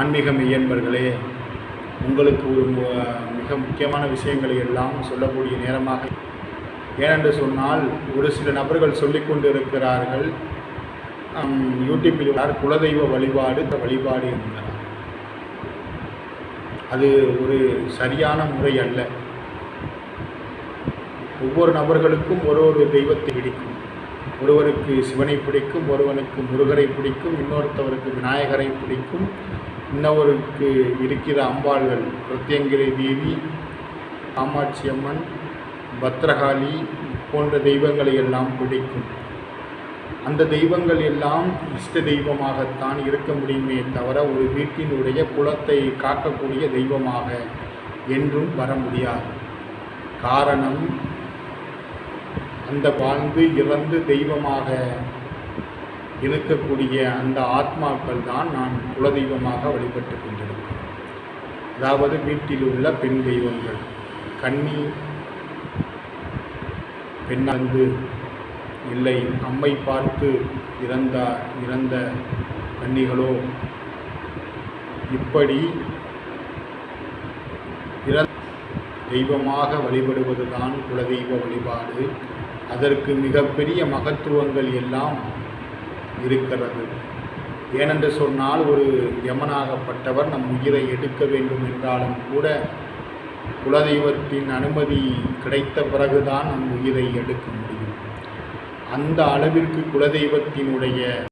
ஆன்மீக மெய்யன்பர்களே உங்களுக்கு ஒரு மிக முக்கியமான விஷயங்களை எல்லாம் சொல்லக்கூடிய நேரமாக. ஏனென்று சொன்னால் ஒரு சில நபர்கள் சொல்லிக்கொண்டு இருக்கிறார்கள் யூடியூப்பில் குலதெய்வ வழிபாடு வழிபாடு என்கிறார் அது ஒரு சரியான முறை அல்ல. ஒவ்வொரு நபர்களுக்கும் ஒரு ஒரு தெய்வத்தை பிடிக்கும். ஒருவருக்கு சிவனை பிடிக்கும் ஒருவனுக்கு முருகரை பிடிக்கும் இன்னொருத்தவருக்கு விநாயகரை பிடிக்கும் இன்னொருக்கு இருக்கிற அம்பாள்கள் பிரத்யங்கிரி தேவி காமாட்சி அம்மன் பத்ரகாளி போன்ற தெய்வங்களை எல்லாம் பிடிக்கும். அந்த தெய்வங்கள் எல்லாம் இஷ்ட தெய்வமாகத்தான் இருக்க முடியுமே தவிர ஒரு வீட்டினுடைய குலத்தை காக்கக்கூடிய தெய்வமாக என்றும் வர முடியாது. காரணம் அந்த வாழ்ந்து இறந்து தெய்வமாக இருக்கக்கூடிய அந்த ஆத்மாக்கள் தான் நான் குலதெய்வமாக வழிபட்டு கொண்டிருக்கிறேன். அதாவது வீட்டில் உள்ள பெண் தெய்வங்கள் கன்னி பெண்ணந்து இல்லை அம்மை பார்த்து இறந்த இறந்த கன்னிகளோ இப்படி தெய்வமாக வழிபடுவதுதான் குலதெய்வ வழிபாடு. அதற்கு மிகப்பெரிய மகத்துவங்கள் எல்லாம் இருக்கிறது. ஏனென்று சொன்னால் ஒரு யமனாகப்பட்டவர் நம் உயிரை எடுக்க வேண்டும் என்றாலும் கூட குலதெய்வத்தின் அனுமதி கிடைத்த பிறகுதான் நம் உயிரை எடுக்க முடியும். அந்த அளவிற்கு குலதெய்வத்தினுடைய